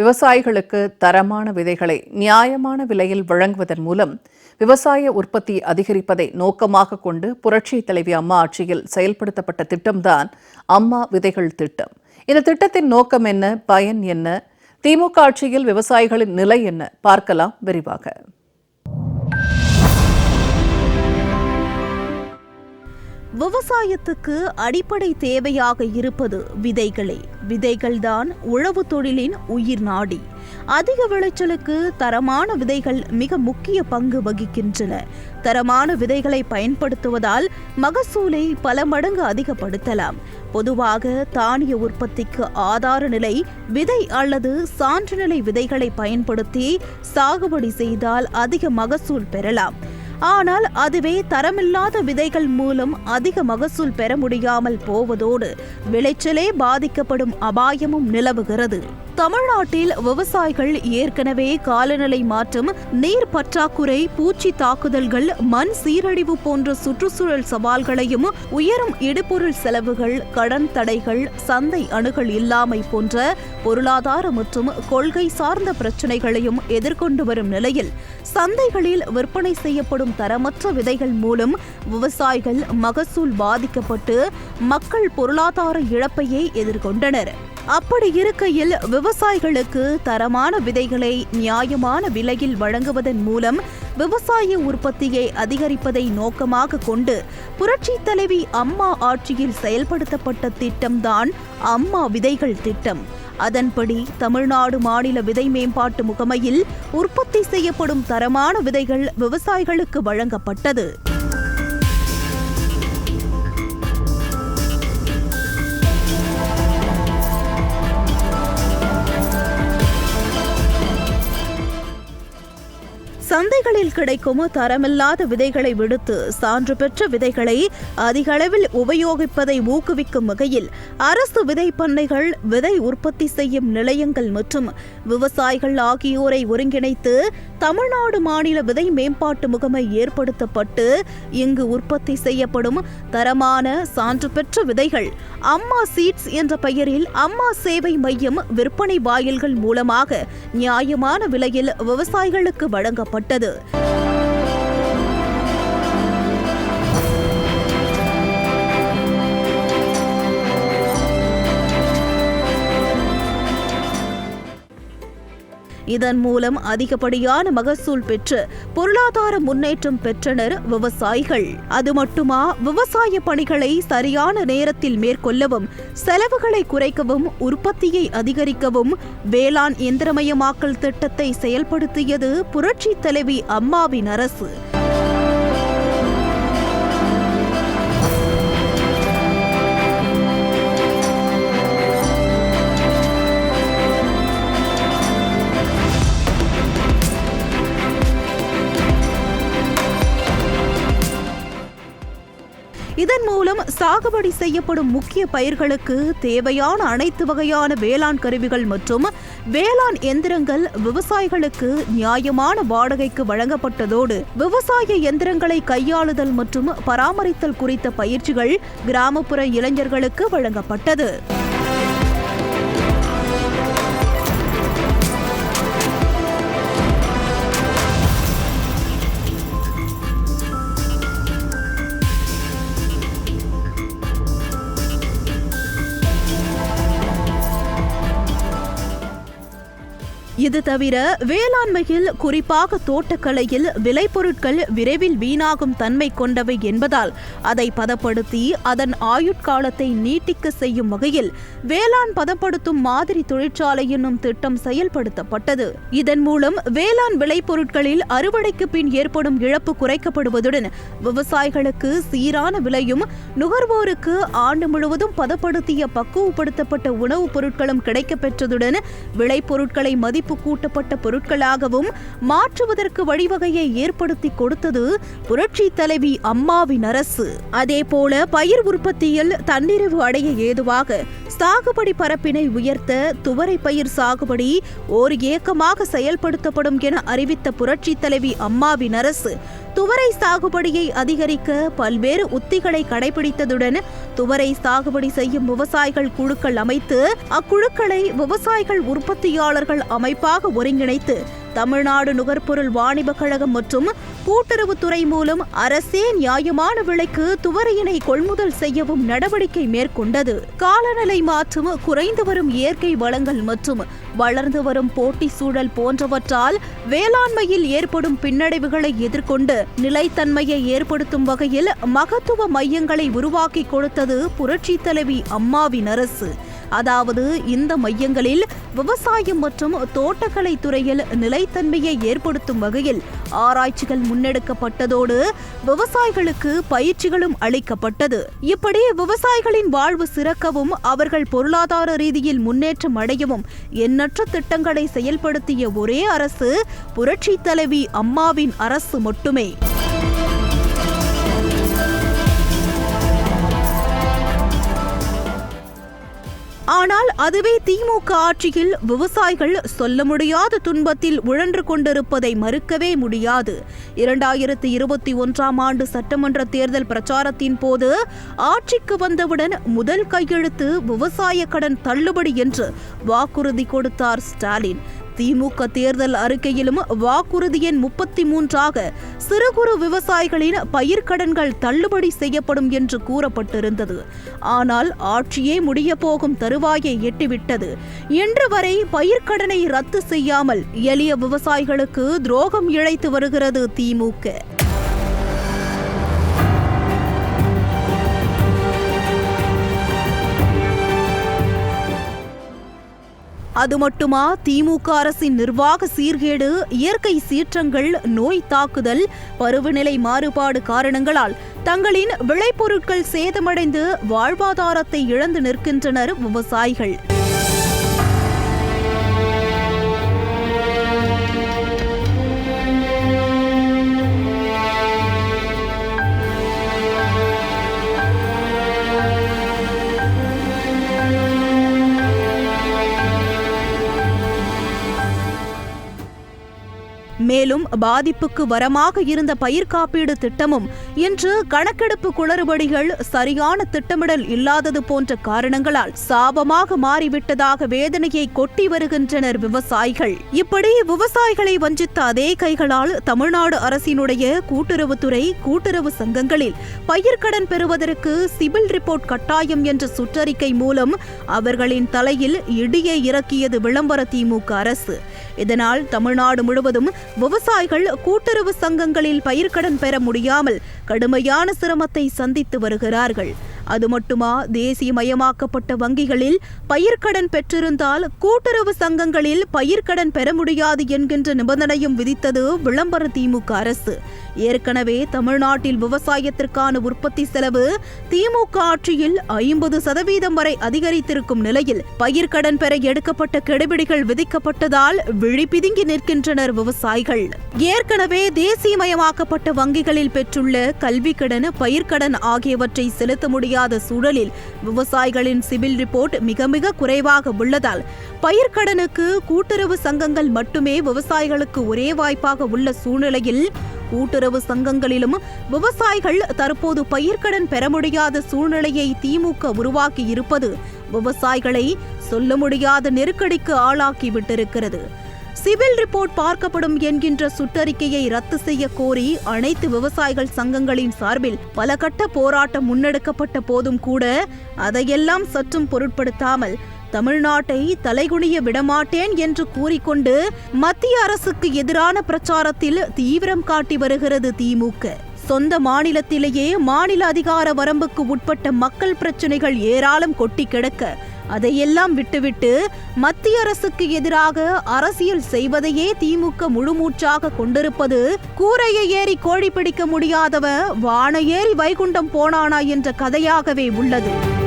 விவசாயிகளுக்கு தரமான விதைகளை நியாயமான விலையில் வழங்குவதன் மூலம் விவசாய உற்பத்தி அதிகரிப்பதை நோக்கமாக கொண்டு புரட்சி தலைவி அம்மா ஆட்சியில் செயல்படுத்தப்பட்ட திட்டம்தான் அம்மா விதைகள் திட்டம். இந்த திட்டத்தின் நோக்கம் என்ன? பயன் என்ன? திமுக ஆட்சியில் விவசாயிகளின் நிலை என்ன? பார்க்கலாம் விரிவாக. விவசாயத்துக்கு அடிப்படை தேவையாக இருப்பது விதைகளே. விதைகள்தான் உழவு தொழிலின் உயிர் நாடி. அதிக விளைச்சலுக்கு தரமான விதைகள் மிக முக்கிய பங்கு வகிக்கின்றன. தரமான விதைகளை பயன்படுத்துவதால் மகசூலை பல மடங்கு அதிகப்படுத்தலாம். பொதுவாக தானிய உற்பத்திக்கு ஆதார நிலை விதை அல்லது சான்றுநிலை விதைகளை பயன்படுத்தி சாகுபடி செய்தால் அதிக மகசூல் பெறலாம். ஆனால் அதுவே தரமில்லாத விதைகள் மூலம் அதிக மகசூல் பெற முடியாமல் போவதோடு விளைச்சலே பாதிக்கப்படும் அபாயமும் நிலவுகிறது. தமிழ்நாட்டில் விவசாயிகள் ஏற்கனவே காலநிலை மாற்றம் நீர் பற்றாக்குறை பூச்சி தாக்குதல்கள் மண் சீரழிவு போன்ற சுற்றுச்சூழல் சவால்களையும் உயரும் இடுபொருள் செலவுகள் கடன் தடைகள் சந்தை அணுகல் இல்லாமை போன்ற பொருளாதார மற்றும் கொள்கை சார்ந்த பிரச்சினைகளையும் எதிர்கொண்டு வரும் நிலையில் சந்தைகளில் விற்பனை செய்யப்படும் தரமற்ற விதைகள் மூலம் விவசாயிகள் மகசூல் பாதிக்கப்பட்டு மக்கள் பொருளாதார இழப்பையே எதிர்கொண்டனர். அப்படி இருக்கையில் விவசாயிகளுக்கு தரமான விதைகளை நியாயமான விலையில் வழங்குவதன் மூலம் விவசாய உற்பத்தியை அதிகரிப்பதை நோக்கமாக கொண்டு புரட்சி தலைவி அம்மா ஆட்சியில் செயல்படுத்தப்பட்ட திட்டம்தான் அம்மா விதைகள் திட்டம். அதன்படி தமிழ்நாடு மாநில விதை மேம்பாட்டு முகமையில் உற்பத்தி செய்யப்படும் தரமான விதைகள் விவசாயிகளுக்கு வழங்கப்பட்டது. சந்தைகளில் கிடைக்கும் தரமில்லாத விதைகளை விடுத்து சான்று பெற்ற விதைகளை அதிக அளவில் உபயோகிப்பதை ஊக்குவிக்கும் வகையில் அரசு விதை பண்ணைகள் விதை உற்பத்தி செய்யும் நிலையங்கள் மற்றும் விவசாயிகள் ஆகியோரை ஒருங்கிணைத்து தமிழ்நாடு மாநில விதை மேம்பாட்டு முகமை ஏற்படுத்தப்பட்டு இங்கு உற்பத்தி செய்யப்படும் தரமான சான்று பெற்ற விதைகள் அம்மா சீட்ஸ் என்ற பெயரில் அம்மா சேவை மையம் விற்பனை வாயில்கள் மூலமாக நியாயமான விலையில் விவசாயிகளுக்கு வழங்கப்பட்டது. இதன் மூலம் அதிகப்படியான மகசூல் பெற்று பொருளாதார முன்னேற்றம் பெற்றனர் விவசாயிகள். அது மட்டுமா விவசாய பணிகளை சரியான நேரத்தில் மேற்கொள்ளவும் செலவுகளை குறைக்கவும் உற்பத்தியை அதிகரிக்கவும் வேளாண் இயந்திரமயமாக்கல் திட்டத்தை செயல்படுத்தியது புரட்சி தலைவி அம்மாவின் அரசு. இதன் மூலம் சாகுபடி செய்யப்படும் முக்கிய பயிர்களுக்கு தேவையான அனைத்து வகையான வேளாண் கருவிகள் மற்றும் வேளாண் எந்திரங்கள் விவசாயிகளுக்கு நியாயமான வாடகைக்கு வழங்கப்பட்டதோடு விவசாய எந்திரங்களை கையாளுதல் மற்றும் பராமரித்தல் குறித்த பயிற்சிகள் கிராமப்புற இளைஞர்களுக்கு வழங்கப்பட்டது. இது தவிர வேளாண்மையில் குறிப்பாக தோட்டக்கலையில் விளைபொருட்கள் விரைவில் வீணாகும் தன்மை கொண்டவை என்பதால் அதை பதப்படுத்தி அதன் ஆயுட்காலத்தை நீட்டிக்க செய்யும் வகையில் வேளாண் பதப்படுத்தும் மாதிரி தொழிற்சாலை என்னும் திட்டம் செயல்படுத்தப்பட்டது. இதன் மூலம் வேளாண் விளைபொருட்களில் அறுவடைக்கு பின் ஏற்படும் இழப்பு குறைக்கப்படுவதுடன் விவசாயிகளுக்கு சீரான விலையும் நுகர்வோருக்கு ஆண்டு முழுவதும் பதப்படுத்திய பக்குவப்படுத்தப்பட்ட உணவுப் பொருட்களும் கிடைக்கப்பெற்றதுடன் விளைபொருட்களை மதிப்பு கூட்டப்பட்ட பொருட்களாகவும் மாற்றுவதற்கு வழிவகையை ஏற்படுத்தி கொடுத்தது புரட்சி தலைவி அம்மாவின் அரசு. அதேபோல பயிர் உற்பத்தியில் தன்னிறைவு அடைய ஏதுவாக சாகுபடி பரப்பினை உயர்த்த துவரை பயிர் சாகுபடி ஓர் ஏக்கமாக செயல்படுத்தப்படும் என அறிவித்த புரட்சி தலைவி அம்மாவின் அரசு துவரை சாகுபடியை அதிகரிக்க பல்வேறு உத்திகளை கடைபிடித்ததுடன் துவரை சாகுபடி செய்யும் விவசாயிகள் குழுக்கள் அமைத்து அக்குழுக்களை விவசாயிகள் உற்பத்தியாளர்கள் அமைப்பாக ஒருங்கிணைத்து தமிழ்நாடு நுகர்பொருள் வாணிப கழகம் மற்றும் கூட்டுறவுத்துறை மூலம் அரசே நியாயமான விலைக்கு துவரையினை கொள்முதல் செய்யவும் நடவடிக்கை மேற்கொண்டது. காலநிலை மாற்றம் குறைந்து வரும் இயற்கை வளங்கள் மற்றும் வளர்ந்து வரும் போட்டி சூழல் போன்றவற்றால் வேளாண்மையில் ஏற்படும் பின்னடைவுகளை எதிர்கொண்டு நிலைத்தன்மையை ஏற்படுத்தும் வகையில் மகத்துவ மையங்களை உருவாக்கி கொடுத்தது புரட்சி தலைவி அம்மாவின் அரசு. அதாவது இந்த மையங்களில் விவசாயம் மற்றும் தோட்டக்கலை துறையில் நிலைத்தன்மையை ஏற்படுத்தும் வகையில் ஆராய்ச்சிகள் முன்னெடுக்கப்பட்டதோடு விவசாயிகளுக்கு பயிற்சிகளும் அளிக்கப்பட்டது. இப்படி விவசாயிகளின் வாழ்வு சிறக்கவும் அவர்கள் பொருளாதார ரீதியில் முன்னேற்றம் அடையவும் எண்ணற்ற திட்டங்களை செயல்படுத்திய ஒரே அரசு புரட்சி தலைவி அம்மாவின் அரசு மட்டுமே. ஆனால் அதுவே திமுக ஆட்சியில் விவசாயிகள் சொல்ல முடியாத துன்பத்தில் உழன்று கொண்டிருப்பதை மறுக்கவே முடியாது. இரண்டாயிரத்தி இருபத்தி ஒன்றாம் ஆண்டு சட்டமன்ற தேர்தல் பிரச்சாரத்தின் போது ஆட்சிக்கு வந்தவுடன் முதல் கையெழுத்து விவசாய கடன் தள்ளுபடி என்று வாக்குறுதி கொடுத்தார் ஸ்டாலின். திமுக தேர்தல் அறிக்கையிலும் வாக்குறுதி எண் முப்பத்தி மூன்றாக சிறு குறு விவசாயிகளின் பயிர்க்கடன்கள் தள்ளுபடி செய்யப்படும் என்று கூறப்பட்டிருந்தது. ஆனால் ஆட்சியே முடிய போகும் தருவாயை எட்டிவிட்டது. இன்று வரை பயிர்க்கடனை ரத்து செய்யாமல் எளிய விவசாயிகளுக்கு துரோகம் இழைத்து வருகிறது திமுக. அது மட்டுமா? திமுக அரசின் நிர்வாக சீர்கேடு இயற்கை சீற்றங்கள் நோய் தாக்குதல் பருவநிலை மாறுபாடு காரணங்களால் தங்களின் விளைபொருட்கள் சேதமடைந்து வாழ்வாதாரத்தை இழந்து நிற்கின்றனர் விவசாயிகள். மேலும் பாதிப்புக்கு வரமாக இருந்த பயிர் காப்பீடு திட்டமும் இன்று கணக்கெடுப்பு குளறுபடிகள் சரியான திட்டமிடல் இல்லாதது போன்ற காரணங்களால் சாபமாக மாறிவிட்டதாக வேதனையை கொட்டி வருகின்றனர் விவசாயிகள். இப்படி விவசாயிகளை வஞ்சித்த அதே கைகளால் தமிழ்நாடு அரசினுடைய கூட்டுறவுத்துறை கூட்டுறவு சங்கங்களில் பயிர்க்கடன் பெறுவதற்கு சிபில் ரிப்போர்ட் கட்டாயம் என்ற சுற்றறிக்கை மூலம் அவர்களின் தலையில் இடியை இறக்கியது விளம்பர திமுக அரசு. இதனால் தமிழ்நாடு முழுவதும் விவசாய விவசாயிகள் கூட்டுறவு சங்கங்களில் பயிர்க்கடன் பெற முடியாமல் கடுமையான சிரமத்தை சந்தித்து வருகிறார்கள். அது மட்டுமா தேசியமயமாக்கப்பட்ட வங்கிகளில் பயிர்க்கடன் பெற்றிருந்தால் கூட்டுறவு சங்கங்களில் பயிர்க்கடன் பெற முடியாது என்கின்ற நிபந்தனையும் விதித்தது விளம்பர திமுக அரசு. ஏற்கனவே தமிழ்நாட்டில் விவசாயத்திற்கான உற்பத்தி செலவு திமுக ஆட்சியில் ஐம்பது சதவீதம் வரை அதிகரித்திருக்கும் நிலையில் பயிர்க்கடன் பெற எடுக்கப்பட்ட கெடுபிடிகள் விதிக்கப்பட்டதால் விழிபிதுங்கி நிற்கின்றனர் விவசாயிகள். ஏற்கனவே தேசியமயமாக்கப்பட்ட வங்கிகளில் பெற்றுள்ள கல்வி கடன் பயிர்க்கடன் ஆகியவற்றை செலுத்த முடியாத சூழலில் விவசாயிகளின் சிவில் ரிப்போர்ட் மிக மிக குறைவாக உள்ளதால் பயிர்க்கடனுக்கு கூட்டுறவு சங்கங்கள் மட்டுமே விவசாயிகளுக்கு ஒரே வாய்ப்பாக உள்ள சூழ்நிலையில் கூட்டுறவு சங்கங்களிலும் விவசாயிகள் தற்போது பயிர்க்கடன் பெற முடியாத சூழ்நிலையை திமுக உருவாக்கி இருப்பது விவசாயிகளை சொல்ல முடியாத நெருக்கடிக்கு ஆளாக்கி விட்டிருக்கிறது. சிவில் ரிப்போர்ட் பார்க்கப்படும் என்கின்ற சுற்றறிக்கையை ரத்து செய்ய கோரி அனைத்து விவசாயிகள் சங்கங்களின் சார்பில் பல கட்ட போராட்டம் முன்னெடுக்கப்பட்ட போதும் கூட அதையெல்லாம் சற்றும் பொருட்படுத்தாமல் தமிழ்நாட்டை தலைகுனிய விடமாட்டேன் என்று கூறிக்கொண்டு மத்திய அரசுக்கு எதிரான பிரச்சாரத்தில் தீவிரம் காட்டி வருகிறது திமுக. சொந்த மாநிலத்திலேயே மாநில அதிகார வரம்புக்கு உட்பட்ட மக்கள் பிரச்சனைகள் ஏராளம் கொட்டி கிடக்க அதையெல்லாம் விட்டுவிட்டு மத்திய அரசுக்கு எதிராக அரசியல் செய்வதையே திமுக முழுமூச்சாக கொண்டிருப்பது கூரையை ஏறி கோழி பிடிக்க முடியாதவன் வான ஏறி வைகுண்டம் போனானா என்ற கதையாகவே உள்ளது.